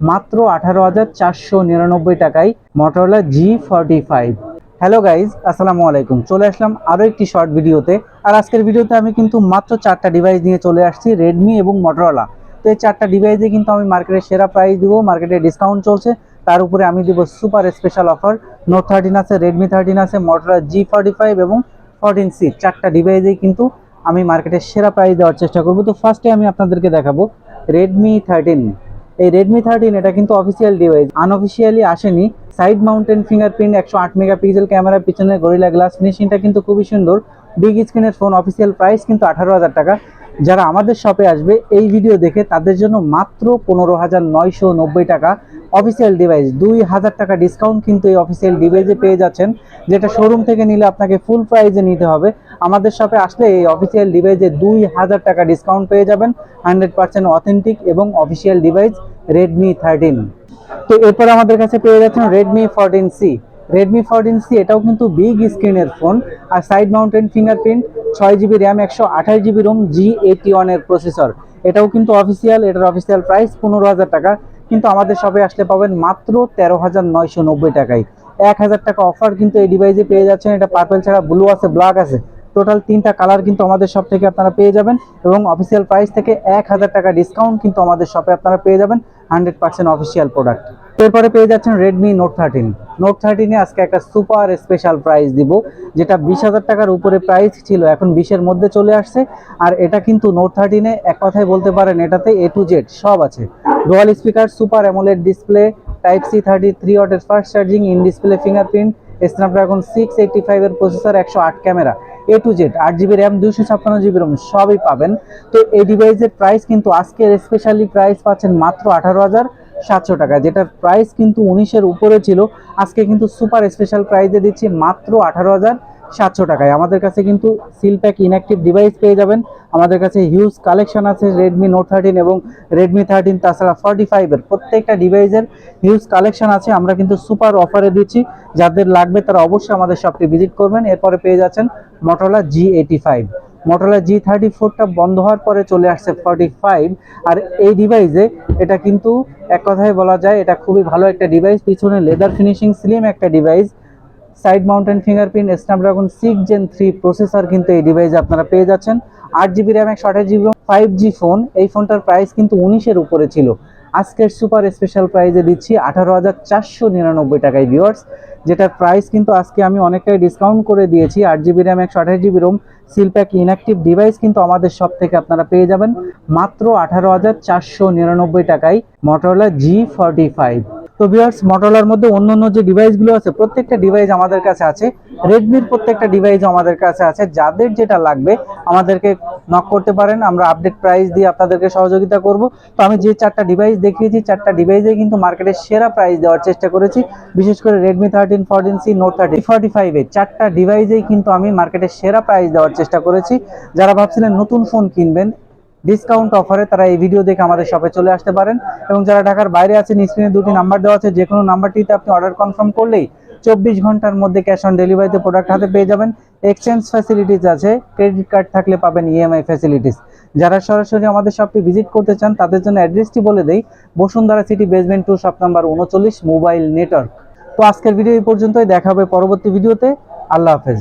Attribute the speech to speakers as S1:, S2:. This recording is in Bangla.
S1: মাত্র আঠারো হাজার চারশো নিরানব্বই টাকায় Motorola G forty five hello guys আসসালামু আলাইকুম। চলে আসলাম আরও একটি শর্ট ভিডিওতে আর আজকের ভিডিওতে আমি কিন্তু মাত্র চারটা ডিভাইস নিয়ে চলে আসছি রেডমি এবং মটোরোলা তো এই চারটা ডিভাইসে কিন্তু আমি মার্কেটের সেরা প্রাইস দিব মার্কেটে ডিসকাউন্ট চলছে। তার উপরে আমি দিব super special offer note thirteen আছে রেডমি থার্টিন আছে মটোরোলা জি ফর্টি ফাইভ এবং ফোরটিন সি চারটা ডিভাইসেই কিন্তু আমি মার্কেটের সেরা প্রাইস দেওয়ার চেষ্টা করব। তো ফার্স্টে আমি আপনাদেরকে দেখাবো রেডমি থার্টিন এই রেডমি থার্টিন এটা কিন্তু অফিসিয়াল ডিভাইস আনঅফিসিয়ালি আসেনি। সাইড মাউন্টেন ফিঙ্গারপ্রিন্ট একশো আট মেগাপিক্সেল ক্যামেরা পিছনে গরিলা গ্লাস ফিনিশিংটা কিন্তু খুবই সুন্দর। বিগ স্ক্রিনের ফোন অফিসিয়াল প্রাইস কিন্তু আঠারো হাজার টাকা। যারা আমাদের শপে আসবে, এই ভিডিও দেখে তাদের জন্য মাত্র পনেরো হাজার নয়শো নব্বই টাকা অফিসিয়াল ডিভাইস দুই হাজার টাকা ডিসকাউন্ট কিন্তু এই অফিসিয়াল ডিভাইসে পেয়ে যাচ্ছেন, যেটা শোরুম থেকে নিলে আপনাকে ফুল প্রাইজে নিতে হবে। আমাদের শপে আসলে এই অফিসিয়াল ডিভাইসে দুই হাজার টাকা ডিসকাউন্ট পেয়ে যাবেন হান্ড্রেড পার্সেন্ট অথেন্টিক এবং অফিসিয়াল ডিভাইস রেডমি থার্টিন তো এরপর আমাদের কাছে পেয়ে যাচ্ছেন Redmi fourteen C Redmi fourteen C এটাও কিন্তু বিগ স্ক্রিনের ফোন আর সাইড মাউন্টেন ফিঙ্গারপ্রিন্ট ছয় জিবি র্যাম একশো আঠাশ জিবি রোম জি এইটি ওয়ানের প্রসেসর এটাও কিন্তু অফিসিয়াল এটার অফিসিয়াল প্রাইস পনেরো হাজার টাকা। কিন্তু আমাদের শপে আসলে পাবেন মাত্র তেরো হাজার নয়শো নব্বই টাকায়। এক হাজার টাকা অফার কিন্তু এই ডিভাইসে পেয়ে যাচ্ছেন। এটা পার্পেল ছাড়া ব্লু আছে ব্ল্যাক আছে। টোটাল তিনটা কালার কিন্তু আমাদের শপ থেকে আপনারা পেয়ে যাবেন। এবং অফিসিয়াল প্রাইস থেকে এক হাজার টাকা ডিসকাউন্ট কিন্তু আমাদের শপে আপনারা পেয়ে যাবেন। হান্ড্রেড পার্সেন্ট অফিসিয়াল প্রোডাক্ট এরপরে পেয়ে যাচ্ছেন রেডমি নোট থার্টিন নোট থার্টিনে আজকে একটা সুপার স্পেশাল প্রাইস দিব, যেটা বিশ হাজার টাকার উপরে প্রাইস ছিল, এখন বিশের মধ্যে চলে আসছে। আর এটা কিন্তু নোট থার্টিনে এক কথায় বলতে পারেন, এটাতে এ টু জেড সব আছে। Dual speaker super AMOLED display type C thirty three ওয়াটের fast charging in display fingerprint Snapdragon six eighty ফাইভের প্রসেসর একশো আট ক্যামেরা এ টু জেড আট জিবি র্যাম দুশো ছাপ্পান্ন জিবি রোম সবই পাবেন। তো এই ডিভাইসের প্রাইস কিন্তু আজকের স্পেশালি প্রাইস পাচ্ছেন মাত্র আঠারো হাজার। সাতশো টাকা যেটার প্রাইস কিন্তু উনিশের উপরে ছিল। আজকে কিন্তু সুপার স্পেশাল প্রাইসে দিচ্ছি মাত্র আঠারো হাজার সাতশো টাকায়। আমাদের কাছে কিন্তু সিলপ্যাক ইনঅ্যাক্টিভ ডিভাইস পেয়ে যাবেন। আমাদের কাছে হিউজ কালেকশন আছে রেডমি নোট থার্টিন এবং রেডমি থার্টিন তাছাড়া ফর্টি ফাইভের প্রত্যেকটা ডিভাইসের হিউজ কালেকশন আছে। আমরা কিন্তু সুপার অফারে দিচ্ছি। যাদের লাগবে তারা অবশ্যই আমাদের শপটি ভিজিট করবেন। এরপরে পেয়ে যাচ্ছেন মটোলা জি এইটি ফাইভ মটোলা জি থার্টি ফোরটা বন্ধ হওয়ার পরে চলে আসছে ফর্টি ফাইভ আর এই ডিভাইসে এটা কিন্তু এক কথায় বলা যায় এটা খুবই ভালো একটা ডিভাইস পিছনে লেদার ফিনিশিং স্লিম একটা device side mounted fingerprint Snapdragon six gen three processor কিন্তু এই ডিভাইসে আপনারা পেয়ে যাচ্ছেন। আট জিবি র্যাম একশো আঠাশ জিবি ফাইভ জি ফোন এই ফোনটার প্রাইস কিন্তু উনিশের উপরে ছিল। আজকের সুপার স্পেশাল প্রাইজে দিচ্ছি আঠারো হাজার চারশো নিরানব্বই টাকায় ভিউয়ার্স যেটার প্রাইস কিন্তু আজকে আমি অনেকটাই ডিসকাউন্ট করে দিয়েছি। আট জিবি র্যাম একশো আঠাশ GB ROM seal pack inactive device কিন্তু আমাদের সব থেকে আপনারা পেয়ে যাবেন। মাত্র আঠারো হাজার চারশো নিরানব্বই টাকায় মটোরোলা জি ফর্টি ফাইভ তো ভিউয়ার্স মটোরোলার মধ্যে অন্য অন্য যে ডিভাইসগুলো আছে, প্রত্যেকটা ডিভাইস আমাদের কাছে আছে। রেডমির প্রত্যেকটা ডিভাইস আমাদের কাছে আছে। যাদের যেটা লাগবে, আমাদেরকে নক করতে পারেন, আমরা আপডেট প্রাইস দিয়ে আপনাদেরকে সহযোগিতা করব। তো আমি যে চারটা ডিভাইস দেখিয়েছি, চারটা ডিভাইসে কিন্তু মার্কেটের সেরা প্রাইস দেওয়ার চেষ্টা করেছি। বিশেষ করে Redmi thirteen fourteen C note thirteen forty ফাইভে চারটা ডিভাইসেই কিন্তু আমি মার্কেটের সেরা প্রাইস দেওয়ার চেষ্টা করেছি। যারা ভাবছিলেন নতুন ফোন কিনবেন ডিসকাউন্ট অফারে তারা এই ভিডিও দেখে আমাদের শপে চলে আসতে পারেন। এবং যারা ঢাকার বাইরে আছেন স্ক্রিনে দুটি নাম্বার দেওয়া আছে যে কোনো নাম্বারটিতে আপনি অর্ডার কনফার্ম করলেই চব্বিশ ঘণ্টার মধ্যে ক্যাশ অন ডেলিভারিতে প্রোডাক্ট হাতে পেয়ে যাবেন। এক্সচেঞ্জ ফ্যাসিলিটিস আছে ক্রেডিট কার্ড থাকলে পাবেন ইএমআই ফ্যাসিলিটিস যারা সরাসরি আমাদের শপটি ভিজিট করতে চান, তাদের জন্য অ্যাড্রেসটি বলে দেই, Bashundhara city basement two shop number উনচল্লিশ মোবাইল নেটওয়ার্ক তো আজকের ভিডিও এই পর্যন্তই, দেখা হবে পরবর্তী ভিডিওতে আল্লাহ হাফেজ।